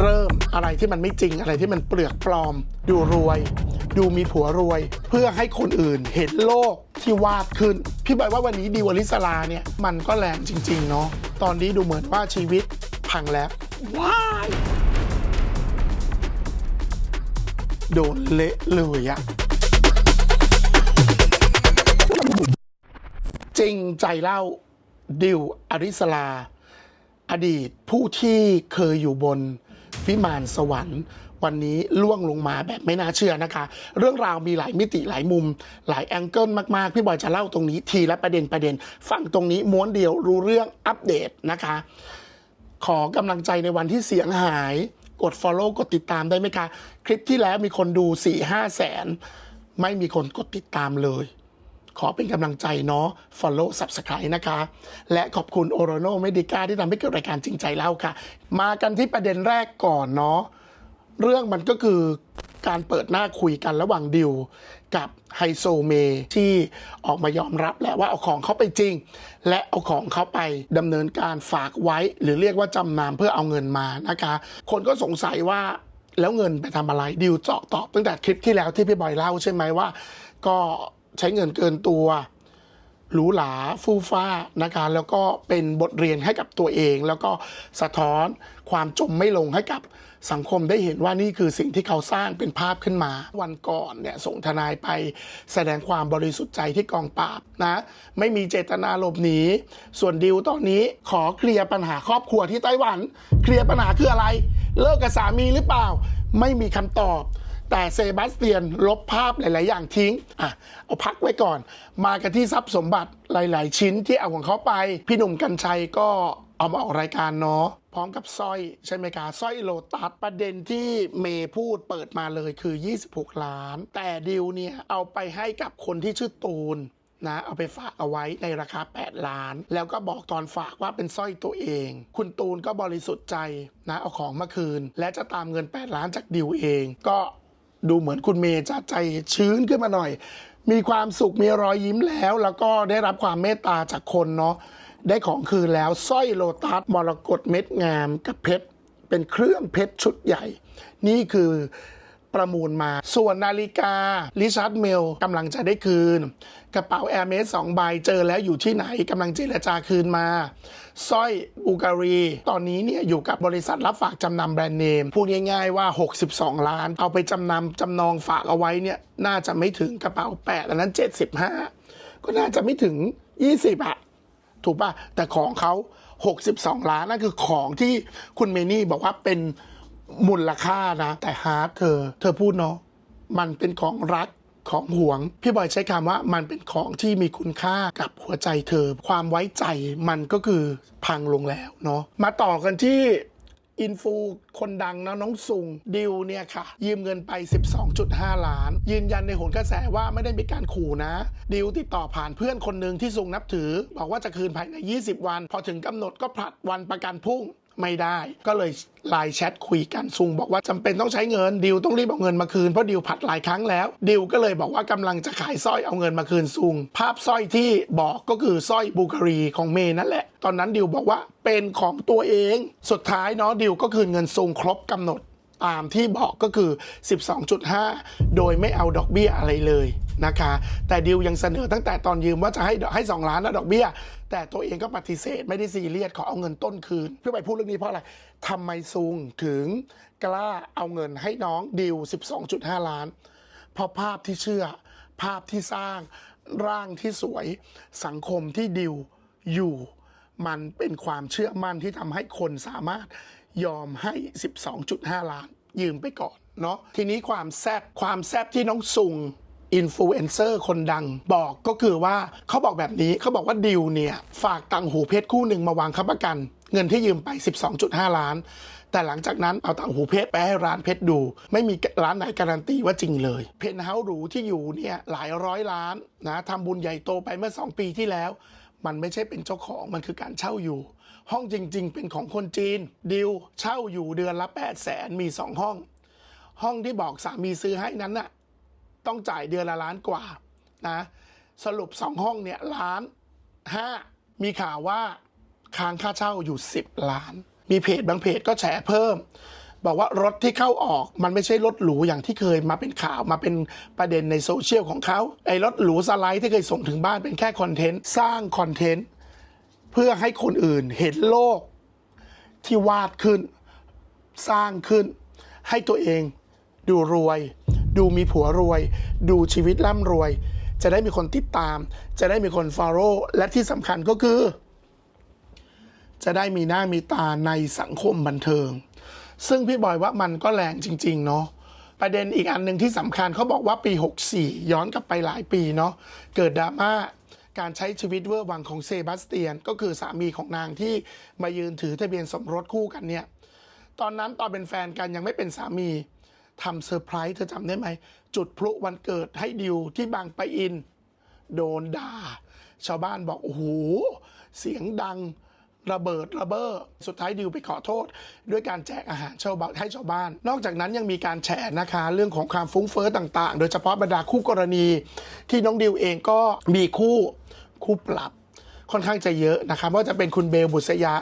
เริ่มอะไรที่มันไม่จริงอะไรที่มันเปลือกปลอม ดูรวย ดูมีผัวรวย เพื่อให้คนอื่นเห็นโลกที่วาดขึ้น พี่บอยว่าวันนี้ดิวอลิสลาเนี่ยมันก็แรงจริงๆเนาะตอนนี้ดูเหมือนว่าชีวิตพังแล้วว้ายโดนเละเลยอะจริงใจเล่าดิวอริสลา อดีตผู้ที่เคยอยู่บน วิมานสวรรค์ วันนี้ล่วงลงมาแบบไม่น่าเชื่อนะคะ เรื่องราวมีหลายมิติหลายมุม หลายแองเกิลมาก ๆ พี่บอยจะเล่าตรงนี้ทีละประเด็นประเด็นฟังตรงนี้ม้วนเดียวรู้เรื่องอัปเดตนะคะ ขอกำลังใจในวันที่เสียงหาย กด Follow กดติดตามได้ไหมคะ คลิปที่แล้วมีคนดู4 5แสนไม่มีคนกดติดตามเลย ขอเป็นกำลังใจเนาะ Follow Subscribe นะคะ และขอบคุณโอโรโนเมดิก้าที่ทำให้เกิดรายการจริงใจเล่าค่ะ มากันที่ประเด็นแรกก่อนเนาะ เรื่องมันก็คือการเปิดหน้าคุยกันระหว่างดิวกับไฮโซเมที่ออกมายอมรับแหละว่าเอาของเขาไปจริง และเอาของเขาไปดำเนินการฝากไว้ หรือเรียกว่าจำนำเพื่อเอาเงินมานะคะ คนก็สงสัยว่าแล้วเงินไปทำอะไรดิวเจาะตอบตั้งแต่คลิปที่แล้วที่พี่บอยเล่าใช่ไหมว่า ก็ ใช้เงินเกินตัวหรูหราฟู่ฟ้านะคะแล้วก็เป็นบทเรียนให้กับตัวเอง แล้วก็สะท้อนความจมไม่ลงให้กับสังคมได้เห็นว่านี่คือสิ่งที่เขาสร้างเป็นภาพขึ้นมา วันก่อนเนี่ยส่งทนายไปแสดงความบริสุทธิ์ใจที่กองปราบนะไม่มีเจตนาหลบหนีส่วนดิวตอนนี้ขอเคลียร์ปัญหาครอบครัวที่ไต้หวัน เคลียร์ปัญหาคืออะไร เลิกกับสามีหรือเปล่า ไม่มีคำตอบ แต่เซบาสเตียนลบภาพหลาย ๆ อย่างทิ้งอะเอาพักไว้ก่อน มากันที่ทรัพย์สมบัติหลาย ๆ ชิ้นที่เอาของเขาไป พี่หนุ่มกัญชัยก็เอามาออกรายการเนาะพร้อมกับสร้อยใช่ไหมคะสร้อยโลตัสประเด็นที่เมย์พูดเปิดมาเลยคือ 26 ล้าน แต่ดิวเนี่ยเอาไปให้กับคนที่ชื่อตูนนะเอาไปฝากเอาไว้ในราคา 8 ล้าน แล้วก็บอกตอนฝากว่าเป็นสร้อยตัวเอง คุณตูนก็บริสุทธิ์ใจนะเอาของมาคืน และจะตามเงิน 8 ล้านจากดิวเอง ก็ ดูเหมือนคุณเมย์จะใจชื้นขึ้นมาหน่อย มีความสุขมีรอยยิ้มแล้ว แล้วก็ได้รับความเมตตาจากคนเนาะได้ของคืนแล้วสร้อยโลตัสมรกตเม็ดงามกับเพชรเป็นเครื่องเพชรชุดใหญ่ นี่คือ ประมูลมา ส่วนนาฬิกาลิชาร์ดเมลกำลังจะได้คืน กระเป๋าแอร์เมสสองใบเจอแล้วอยู่ที่ไหนกำลังเจรจาคืนมาสร้อยบูการี ตอนนี้เนี่ยอยู่กับบริษัทรับฝากจำนำแบรนด์เนมพูดง่ายๆว่า 62 ล้าน เอาไปจำนำจำนองฝากเอาไว้เนี่ยน่าจะไม่ถึงกระเป๋า 8 อันนั้น 75 ก็น่าจะไม่ถึง 20อะถูกป่ะ แต่ของเขา 62 ล้านนั่นคือของที่คุณเมนี่บอกว่าเป็น มูลค่านะ แต่ฮาร์ดเธอ เธอพูดเนาะมันเป็นของรักของห่วง พี่บอยใช้คำว่ามันเป็นของที่มีคุณค่ากับหัวใจเธอ ความไว้ใจมันก็คือพังลงแล้วเนาะมาต่อกันที่อินฟูคนดังนะน้องซุงดิวเนี่ยค่ะ ยืมเงินไป 12.5 ล้าน ยืนยันในโหนกระแสว่าไม่ได้มีการขู่นะ ดิวติดต่อผ่านเพื่อนคนหนึ่งที่ซุงนับถือ บอกว่าจะคืนภายใน 20 วัน พอถึงกำหนดก็ผลัดวันประกันพุ่ง ไม่ได้ ก็เลยไลน์แชทคุยกันซุงบอกว่าจำเป็นต้องใช้เงินดิวต้องรีบเอาเงินมาคืนเพราะดิวผัดหลายครั้งแล้ว ดิวก็เลยบอกว่ากำลังจะขายสร้อยเอาเงินมาคืนซุง ภาพสร้อยที่บอกก็คือสร้อยบูการีของเมย์นั่นแหละ ตอนนั้นดิวบอกว่าเป็นของตัวเอง สุดท้ายเนาะดิวก็คืนเงินซุงครบกำหนดตามที่บอกก็คือ 12.5 โดยไม่เอาดอกเบี้ยอะไรเลย นะคะ แต่ดิวยังเสนอตั้งแต่ตอนยืมว่าจะให้ให้2ล้านนะดอกเบี้ย แต่ตัวเองก็ปฏิเสธไม่ได้ซีเรียสขอเอาเงินต้นคืน เพื่อไปพูดเรื่องนี้เพราะอะไรทำไมซุงถึงกล้าเอาเงินให้น้องดิว 12.5 ล้าน เพราะภาพที่เชื่อ ภาพที่สร้างร่างที่สวยสังคมที่ดิวอยู่มันเป็นความเชื่อมั่นที่ทำให้คนสามารถยอมให้ 12.5 ล้านยืมไปก่อนเนาะทีนี้ความแซบความแซบที่น้องซุง อินฟลูเอนเซอร์คนดังบอกก็คือว่าเขาบอกแบบนี้เขาบอกว่าดิวเนี่ยฝากตังหูเพชรคู่หนึ่งมาวางค้ำประกัน เงินที่ยืมไป 12.5 ล้าน แต่หลังจากนั้นเอาต่างหูเพชรไปให้ร้านเพชรดู ไม่มีร้านไหนการันตีว่าจริงเลย เพนท์เฮาส์หรูที่อยู่เนี่ยหลายร้อยล้านนะทำบุญใหญ่โตไปเมื่อ 2 ปีที่แล้ว มันไม่ใช่เป็นเจ้าของมันคือการเช่าอยู่ห้องจริง ๆ เป็นของคนจีน ดิวเช่าอยู่เดือนละ 8 0 0แสนมี 2 ห้อง ห้องที่บอกสามีซื้อให้นั้นน่ะ ต้องจ่ายเดือนละล้านกว่านะสรุปสองห้องเนี่ยล้านห้ามีข่าวว่าค้างค่าเช่าอยู่ 10 ล้าน มีเพจบางเพจก็แฉเพิ่ม บอกว่ารถที่เข้าออกมันไม่ใช่รถหรูอย่างที่เคยมาเป็นข่าวมาเป็นประเด็นในโซเชียลของเขาไอ้รถหรูสไลด์ที่เคยส่งถึงบ้านเป็นแค่คอนเทนต์สร้างคอนเทนต์เพื่อให้คนอื่นเห็นโลกที่วาดขึ้น สร้างขึ้น ให้ตัวเองดูรวย ดูมีผัวรวย ดูชีวิตร่ำรวย จะได้มีคนติดตาม จะได้มีคน follow และที่สำคัญก็คือ จะได้มีหน้ามีตาในสังคมบันเทิง ซึ่งพี่บอยว่ามันก็แรงจริง ๆ เนาะประเด็นอีกอันหนึ่งที่สำคัญเขาบอกว่าปี 64 ย้อนกลับไปหลายปีเนาะเกิดดราม่าการใช้ชีวิตเวอร์วังของเซบาสเตียน ก็คือสามีของนางที่มายืนถือทะเบียนสมรสคู่กันเนี่ย ตอนนั้นตอนเป็นแฟนกันยังไม่เป็นสามี ทำเซอร์ไพรส์เธอจำได้ไหม จุดพลุวันเกิดให้ดิวที่บางปะอิน โดนด่า ชาวบ้านบอก โอ้โห เสียงดังระเบิดระเบ้อสุดท้ายดิวไปขอโทษ ด้วยการแจกอาหารชาวบ้านให้ชาวบ้าน นอกจากนั้นยังมีการแฉนะคะ เรื่องของความฟุ้งเฟ้อต่าง ๆ โดยเฉพาะบรรดาคู่กรณี ที่น้องดิวเองก็มีคู่คู่ปรับ ค่อนข้างจะเยอะนะครับว่าจะเป็นคุณเบลบุษยา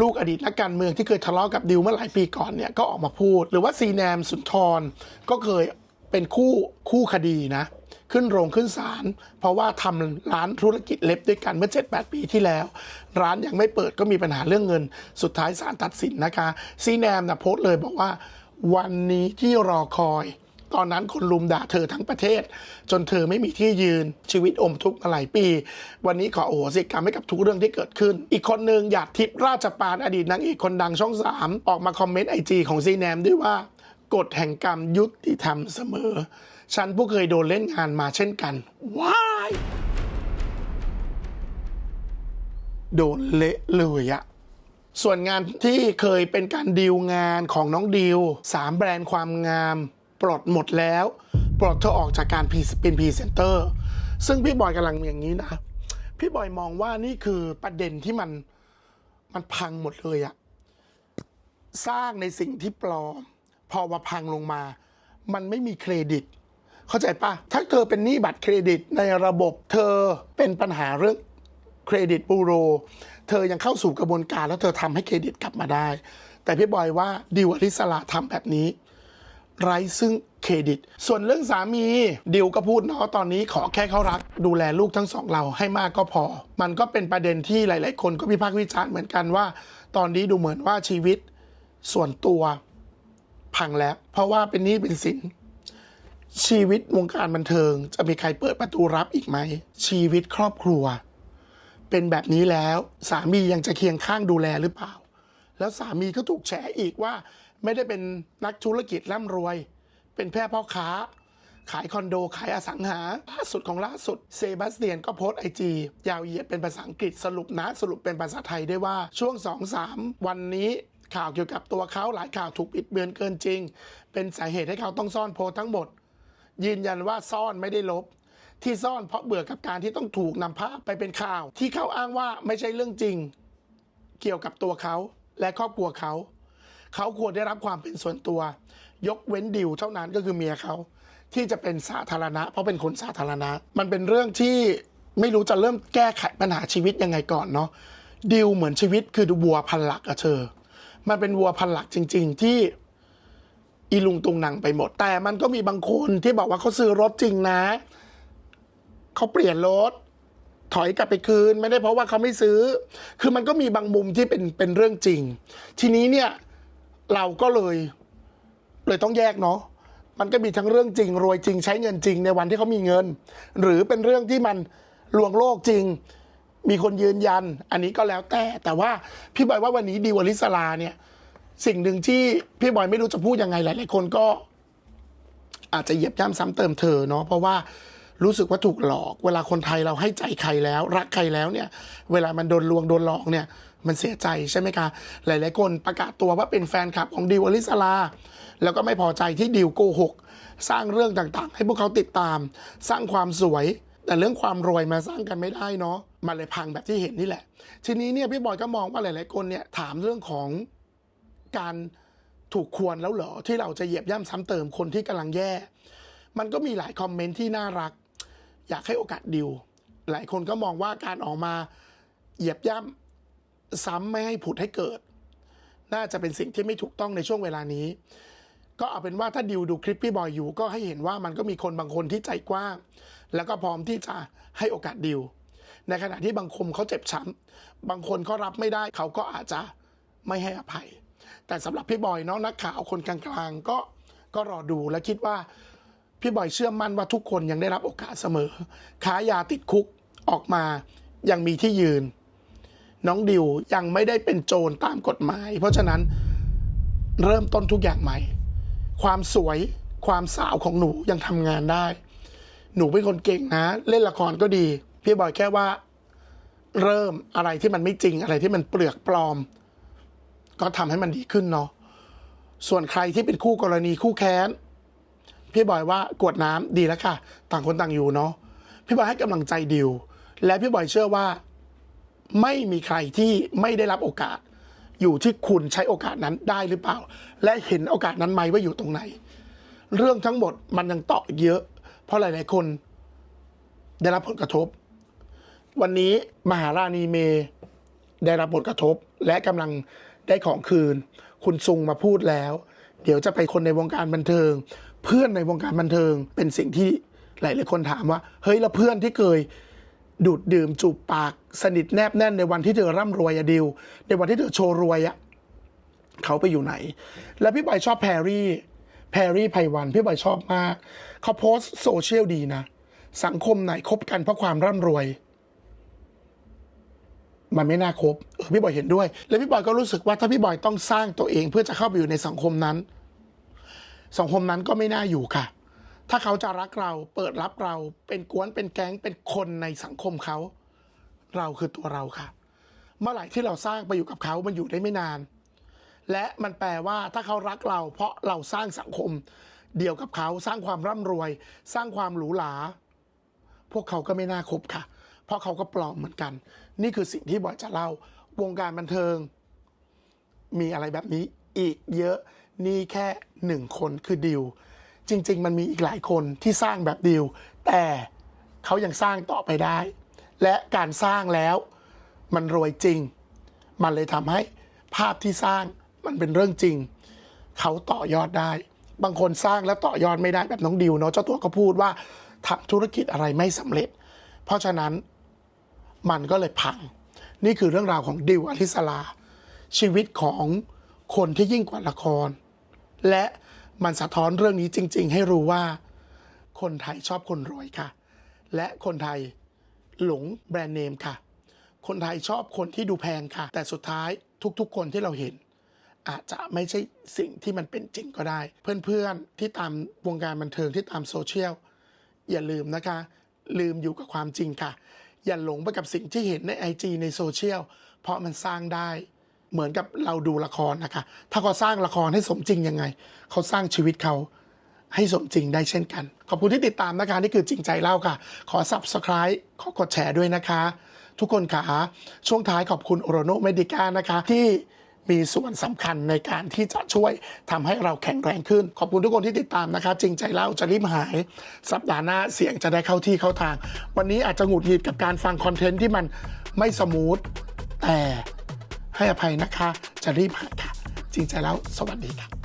ลูกอดีตนักการเมืองที่เคยทะเลาะกับดิวเมื่อหลายปีก่อนเนี่ยก็ออกมาพูด หรือว่าซีแนมสุนทรก็เคยเป็นคู่คู่คดีนะ ขึ้นโรงขึ้นศาลเพราะว่าทำร้านธุรกิจเล็บด้วยกันเมื่อ 7-8 ปีที่แล้ว ร้านยังไม่เปิดก็มีปัญหาเรื่องเงิน สุดท้ายศาลตัดสินนะคะ ซีแนมนะโพสต์เลยบอกว่า วันนี้ที่รอคอย ตอนนั้นคนลุมด่าเธอทั้งประเทศ จนเธอไม่มีที่ยืนชีวิตอมทุกข์มาหลายปี วันนี้ขอโอโหสิกรรมให้กับทุกเรื่องที่เกิดขึ้น อีกคนหนึ่งหยาดทิพย์ราชปานอดีตนางเอกคนดังช่องสามออกมาคอมเมนต์ไอจีของซีแนมด้วยว่ากฎแห่งกรรมยุติธรรมเสมอ ฉันผู้เคยโดนเล่นงานมาเช่นกันว้ายโดนเละเลยอะส่วนงานที่เคยเป็นการดีลงานของน้องดิวสามแบรนด์ความงาม ปลดหมดแล้ว ปลดเธอออกจากการเป็นพรีเซนเตอร์ ซึ่งพี่บอยกำลังอย่างนี้นะ พี่บอยมองว่านี่คือประเด็นที่มันมันพังหมดเลยอะสร้างในสิ่งที่ปลอม พอมาพังลงมา มันไม่มีเครดิต เข้าใจปะถ้าเธอเป็นหนี้บัตรเครดิตในระบบเธอเป็นปัญหาเรื่องเครดิตบูโร เธอยังเข้าสู่กระบวนการแล้วเธอทำให้เครดิตกลับมาได้ แต่พี่บอยว่าดิวอริสลาทำแบบนี้ ไร้ซึ่งเครดิต ส่วนเรื่องสามีดิวก็พูดเนาะตอนนี้ขอแค่เขารัก ดูแลลูกทั้งสองเราให้มากก็พอ มันก็เป็นประเด็นที่หลาย ๆ คนก็วิพากษ์วิจารณ์เหมือนกันว่า ตอนนี้ดูเหมือนว่าชีวิต ส่วนตัวพังแล้ว เพราะว่าเป็นหนี้เป็นสินชีวิตวงการบันเทิง จะมีใครเปิดประตูรับอีกไหม ชีวิตครอบครัว เป็นแบบนี้แล้ว สามียังจะเคียงข้างดูแลหรือเปล่า แล้วสามีก็ถูกแฉอีกว่า ไม่ได้เป็นนักธุรกิจร่ำรวย เป็นแค่พ่อค้า ขายคอนโด ขายอสังหา ล่าสุดของล่าสุดเซบาสเตียนก็โพสไอจียาวเหยียดเป็นภาษาอังกฤษสรุปนะ สรุปเป็นภาษาไทยได้ว่าช่วง 2-3 วันนี้ข่าวเกี่ยวกับตัวเขาหลายข่าวถูกบิดเบือนเกินจริง เป็นสาเหตุให้เขาต้องซ่อนโพสทั้งหมด ยืนยันว่าซ่อนไม่ได้ลบ ที่ซ่อนเพราะเบื่อกับการที่ต้องถูกนำภาพไปเป็นข่าว ที่เขาอ้างว่าไม่ใช่เรื่องจริง เกี่ยวกับตัวเขาและครอบครัวเขา เขาควรได้รับความเป็นส่วนตัว ยกเว้นดิวเท่านั้นก็คือเมียเขาที่จะเป็นสาธารณะ เพราะเป็นคนสาธารณะ มันเป็นเรื่องที่ไม่รู้จะเริ่มแก้ไขปัญหาชีวิตยังไงก่อนเนาะดิวเหมือนชีวิตคือวัวพันหลักอะเธอ มันเป็นวัวพันหลักจริง ๆ ที่อีลุงตุงนังไปหมด แต่มันก็มีบางคนที่บอกว่าเขาซื้อรถจริงนะเขาเปลี่ยนรถถอยกลับไปคืน ไม่ได้เพราะว่าเขาไม่ซื้อ คือมันก็มีบางมุมที่เป็นเป็นเรื่องจริง ทีนี้เนี่ย เราก็เลย เลยต้องแยกเนาะมันก็มีทั้งเรื่องจริงรวยจริงใช้เงินจริงในวันที่เขามีเงิน หรือเป็นเรื่องที่มันลวงโลกจริง มีคนยืนยัน อันนี้ก็แล้วแต่ แต่ว่าพี่บอยว่าวันนี้ดีวอลิสลาเนี่ย สิ่งหนึ่งที่พี่บอยไม่รู้จะพูดยังไงหลายๆคนก็ อาจจะเหยียบย่ำซ้ำเติมเธอเนาะเพราะว่ารู้สึกว่าถูกหลอก เวลาคนไทยเราให้ใจใครแล้ว รักใครแล้วเนี่ย เวลามันโดนลวงโดนหลอกเนี่ย มันเสียใจใช่ไหมคะหลาย ๆ คนประกาศตัวว่าเป็นแฟนคลับของดิวอลิสลา แล้วก็ไม่พอใจที่ดิวโกหก สร้างเรื่องต่างๆ ให้พวกเขาติดตาม สร้างความสวย แต่เรื่องความรวยมาสร้างกันไม่ได้เนาะมันเลยพังแบบที่เห็นนี่แหละ ทีนี้เนี่ยพี่บอยก็มองว่าหลาย ๆ คนเนี่ยถามเรื่องของการถูกควรแล้วเหรอที่เราจะเหยียบย่ำซ้ำเติมคนที่กำลังแย่ มันก็มีหลายคอมเมนต์ที่น่ารัก อยากให้โอกาสดิว หลายคนก็มองว่าการออกมาเหยียบย่ำ ซ้ำไม่ให้ผุดให้เกิด น่าจะเป็นสิ่งที่ไม่ถูกต้องในช่วงเวลานี้ ก็เอาเป็นว่าถ้าดิวดูคลิปพี่บอยอยู่ ก็ให้เห็นว่ามันก็มีคนบางคนที่ใจกว้าง แล้วก็พร้อมที่จะให้โอกาสดิวในขณะที่บางคนเขาเจ็บช้ำบางคนเขารับไม่ได้เขาก็อาจจะไม่ให้อภัย แต่สำหรับพี่บอยเนาะนักข่าวคนกลางๆ ก็ก็รอดูและคิดว่าพี่บอยเชื่อมั่นว่าทุกคนยังได้รับโอกาสเสมอค้ายาติดคุกออกมายังมีที่ยืน น้องดิวยังไม่ได้เป็นโจรตามกฎหมาย เพราะฉะนั้นเริ่มต้นทุกอย่างใหม่ ความสวยความสาวของหนูยังทำงานได้ หนูเป็นคนเก่งนะ เล่นละครก็ดี พี่บอยแค่ว่า เริ่มอะไรที่มันไม่จริงอะไรที่มันเปลือกปลอม ก็ทำให้มันดีขึ้นเนาะส่วนใครที่เป็นคู่กรณีคู่แค้น พี่บอยว่ากวดน้ำดีแล้วค่ะ ต่างคนต่างอยู่เนาะพี่บอยให้กำลังใจดิว และพี่บอยเชื่อว่า ไม่มีใครที่ไม่ได้รับโอกาส อยู่ที่คุณใช้โอกาสนั้นได้หรือเปล่า และเห็นโอกาสนั้นไหมว่าอยู่ตรงไหน เรื่องทั้งหมดมันยังต่อกเยอะ เพราะหลาย ๆ คนได้รับผลกระทบ วันนี้มหาราณีเมย์ได้รับผลกระทบ และกำลังได้ของคืน คุณซุงมาพูดแล้ว เดี๋ยวจะไปคนในวงการบันเทิง เพื่อนในวงการบันเทิงเป็นสิ่งที่หลาย ๆ คนถามว่า เฮ้ยแล้วเพื่อนที่เคย ดูดดื่มจูบปาก สนิทแนบแน่นในวันที่เธอร่ำรวยอะดิว ในวันที่เธอโชว์รวยอะเขาไปอยู่ไหน แล้วพี่บอยชอบแพรรี่ แพรรี่ไพวัน พี่บอยชอบมาก เขาโพสโซเชียลดีนะ สังคมไหนคบกันเพราะความร่ำรวย มันไม่น่าคบเออพี่บอยเห็นด้วย แล้วพี่บอยก็รู้สึกว่าถ้าพี่บอยต้องสร้างตัวเองเพื่อจะเข้าไปอยู่ในสังคมนั้น สังคมนั้นก็ไม่น่าอยู่ค่ะ ถ้าเขาจะรักเราเปิดรับเราเป็นกวนเป็นแก๊งเป็นคนในสังคมเขา เราคือตัวเราค่ะ เมื่อไหร่ที่เราสร้างไปอยู่กับเขา มันอยู่ได้ไม่นาน และมันแปลว่าถ้าเขารักเรา เพราะเราสร้างสังคม เดียวกับเขาสร้างความร่ำรวย สร้างความหรูหราพวกเขาก็ไม่น่าคบค่ะ เพราะเขาก็ปลอมเหมือนกัน นี่คือสิ่งที่บอยจะเล่าวงการบันเทิง มีอะไรแบบนี้อีกเยอะนี่แค่หนึ่งคนคือดิว จริง ๆ มันมีอีกหลายคนที่สร้างแบบดิว แต่เขายังสร้างต่อไปได้ และการสร้างแล้วมันรวยจริง มันเลยทำให้ภาพที่สร้างมันเป็นเรื่องจริง เขาต่อยอดได้ บางคนสร้างแล้วต่อยอดไม่ได้แบบน้องดิวเนาะเจ้าตัวก็พูดว่าทำธุรกิจอะไรไม่สำเร็จ เพราะฉะนั้นมันก็เลยพัง นี่คือเรื่องราวของดิวอลิสลา ชีวิตของคนที่ยิ่งกว่าละคร และ มันสะท้อนเรื่องนี้จริง ๆ ให้รู้ว่า คนไทยชอบคนรวยค่ะ และคนไทยหลงแบรนด์เนมค่ะ คนไทยชอบคนที่ดูแพงค่ะ แต่สุดท้ายทุกๆ คนที่เราเห็น อาจจะไม่ใช่สิ่งที่มันเป็นจริงก็ได้ เพื่อนๆที่ตามวงการบันเทิงที่ตามโซเชียลอย่าลืมนะคะ ลืมอยู่กับความจริงค่ะ อย่าหลงไปกับสิ่งที่เห็นใน IG ในโซเชียลเพราะมันสร้างได้ เหมือนกับเราดูละครนะคะ ถ้าเขาสร้างละครให้สมจริงยังไง เขาสร้างชีวิตเขาให้สมจริงได้เช่นกัน ขอบคุณที่ติดตามนะคะ นี่คือจริงใจเล่าค่ะ ขอ subscribe ขอกดแชร์ด้วยนะคะ ทุกคนค่ะช่วงท้ายขอบคุณโอโรโนเมดิก้านะคะ ที่มีส่วนสำคัญในการที่จะช่วยทำให้เราแข็งแรงขึ้น ขอบคุณทุกคนที่ติดตามนะคะ จริงใจเล่าจะรีบหาย สัปดาห์หน้าเสียงจะได้เข้าที่เข้าทาง วันนี้อาจจะหงุดหงิดกับการฟังคอนเทนต์ที่มันไม่สมูทแต่ ให้อภัยนะคะ จะรีบหายค่ะ จริงใจแล้วสวัสดีค่ะ